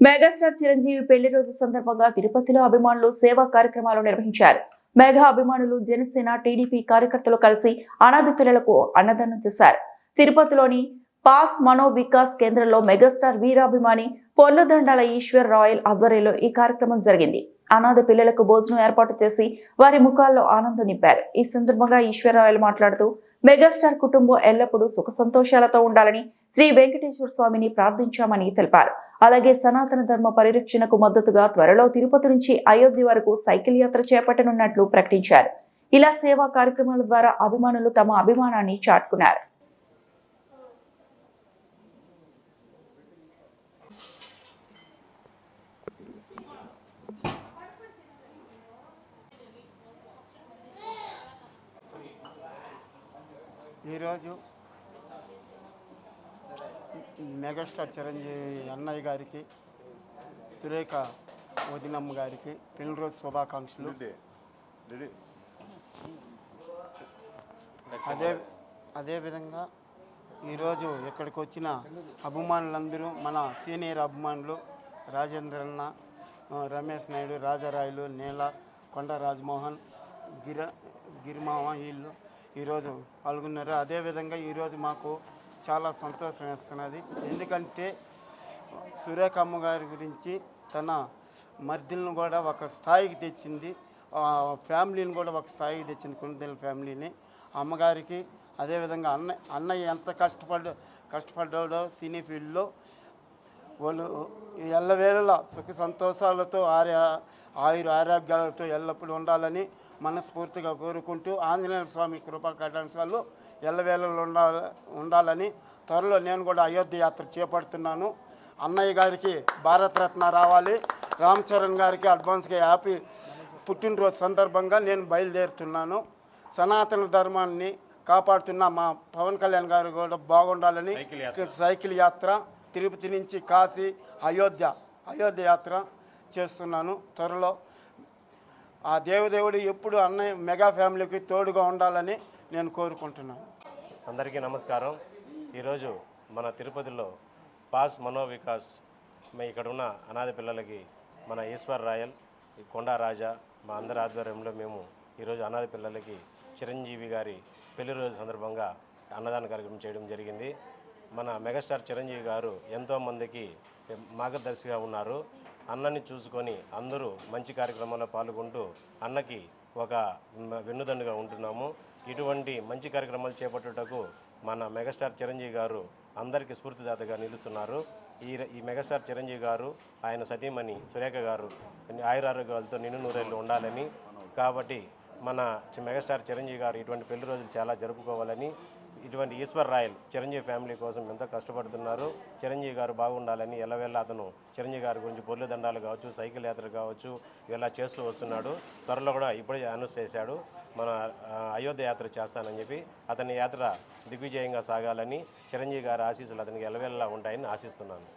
Megastar Chiranjeevi పెళ్ళి రోజు సందర్భంగా తిరుపతిలో అభిమానులు సేవా కార్యక్రమాలు నిర్వహించారు. మెగా అభిమానులు జనసేన టీడీపీ కార్యకర్తలు కలిసి అనాథ పిల్లలకు అన్నదానం చేశారు. తిరుపతిలోని పాస్ మనో వికాస్ కేంద్రంలో మెగాస్టార్ వీరాభిమాని పొల్లదండాల ఈశ్వర్ రాయల్ ఆధ్వర్యంలో ఈ కార్యక్రమం జరిగింది. అనాథ పిల్లలకు భోజనం ఏర్పాటు చేసి వారి ముఖాల్లో ఆనందం నింపారు. ఈ సందర్భంగా ఈశ్వర్ రాయల్ మాట్లాడుతూ మెగాస్టార్ కుటుంబం ఎల్లప్పుడూ సుఖ సంతోషాలతో ఉండాలని శ్రీ వెంకటేశ్వర స్వామిని ప్రార్థించామని తెలిపారు. అలాగే సనాతన ధర్మ పరిరక్షణకు మద్దతుగా త్వరలో తిరుపతి నుంచి అయోధ్య వరకు సైకిల్ యాత్ర చేపట్టనున్నట్లు ప్రకటించారు. ఇలా సేవా కార్యక్రమాల ద్వారా అభిమానులు తమ అభిమానాన్ని చాటుకున్నారు. ఈరోజు మెగాస్టార్ చిరంజీవి అన్నయ్య గారికి సురేఖ వదినమ్మ గారికి పెళ్ళిరోజు శుభాకాంక్షలు. అదే అదేవిధంగా ఈరోజు ఇక్కడికి వచ్చిన అభిమానులందరూ మన సీనియర్ అభిమానులు రాజేంద్రన్న రమేష్ నాయుడు రాజారాయులు నీల కొండ రాజమోహన్ గిర గిరిమామ వీళ్ళు ఈరోజు పాల్గొన్నారు. అదేవిధంగా ఈరోజు మాకు చాలా సంతోషం వేస్తున్నది. ఎందుకంటే సురేఖ అమ్మగారి గురించి తన మర్దిలను కూడా ఒక స్థాయికి తెచ్చింది. ఫ్యామిలీని కూడా ఒక స్థాయికి తెచ్చింది కుందెల ఫ్యామిలీని. అమ్మగారికి అదేవిధంగా అన్న అన్నయ్య ఎంత కష్టపడ్డా కష్టపడ్డాడో సినీ ఫీల్డ్లో వాళ్ళు ఎల్లవేళలా సుఖ సంతోషాలతో ఆర్య ఆయుర ఆరోగ్యాలతో ఎల్లప్పుడూ ఉండాలని మనస్ఫూర్తిగా కోరుకుంటూ ఆంజనేయ స్వామి కృపా కటాంశాలు ఎల్లవేళలు ఉండాల ఉండాలని త్వరలో నేను కూడా అయోధ్య యాత్ర చేపడుతున్నాను. అన్నయ్య గారికి భారతరత్న రావాలి. రామ్ చరణ్ గారికి అడ్వాన్స్గా హ్యాపీ పుట్టినరోజు సందర్భంగా నేను బయలుదేరుతున్నాను. సనాతన ధర్మాన్ని కాపాడుతున్న మా పవన్ కళ్యాణ్ గారు కూడా బాగుండాలని సైకిల్ యాత్ర. తిరుపతి నుంచి కాశీ అయోధ్య అయోధ్య యాత్ర చేస్తున్నాను త్వరలో. ఆ దేవదేవుడు ఎప్పుడు అన్నయ్య మెగా ఫ్యామిలీకి తోడుగా ఉండాలని నేను కోరుకుంటున్నాను. అందరికీ నమస్కారం. ఈరోజు మన తిరుపతిలో పాస్ మనోవికాస్ మే ఇక్కడ ఉన్న అనాథ పిల్లలకి మన ఈశ్వర్ రాయల్ ఈ కొండా రాజా మా అందరి ఆధ్వర్యంలో మేము ఈరోజు అనాథ పిల్లలకి చిరంజీవి గారి పెళ్ళి రోజు సందర్భంగా అన్నదాన కార్యక్రమం చేయడం జరిగింది. మన మెగాస్టార్ చిరంజీవి గారు ఎంతోమందికి మార్గదర్శిగా ఉన్నారు. అన్నని చూసుకొని అందరూ మంచి కార్యక్రమాల్లో పాల్గొంటూ అన్నకి ఒక వెన్నుదండుగా ఉంటున్నాము. ఇటువంటి మంచి కార్యక్రమాలు చేపట్టుటకు మన మెగాస్టార్ చిరంజీవి గారు అందరికీ స్ఫూర్తిదాతగా నిలుస్తున్నారు. ఈ ఈ మెగాస్టార్ చిరంజీవి గారు ఆయన సతీమణి సురేఖ గారు ఆయురారోగ్యాలతో నిన్ను నూరేళ్ళు ఉండాలని. కాబట్టి మన మెగాస్టార్ చిరంజీవి గారు ఇటువంటి పెళ్ళి రోజులు చాలా జరుపుకోవాలని ఇటువంటి ఈశ్వర్ రాయల్ చిరంజీవి ఫ్యామిలీ కోసం ఎంతో కష్టపడుతున్నారు? చిరంజీవి గారు బాగుండాలని ఎల్లవేళ అతను చిరంజీవి గారి గురించి పొర్లు దండాలు కావచ్చు సైకిల్ యాత్ర కావచ్చు ఇలా చేస్తూ వస్తున్నాడు. త్వరలో కూడా ఇప్పుడే అనౌన్స్ చేశాడు. మన అయోధ్య యాత్ర చేస్తానని చెప్పి అతని యాత్ర దిగ్విజయంగా సాగాలని చిరంజీవి గారి ఆశీస్సులు అతనికి ఎల్లవేళలా ఉంటాయని ఆశిస్తున్నాను.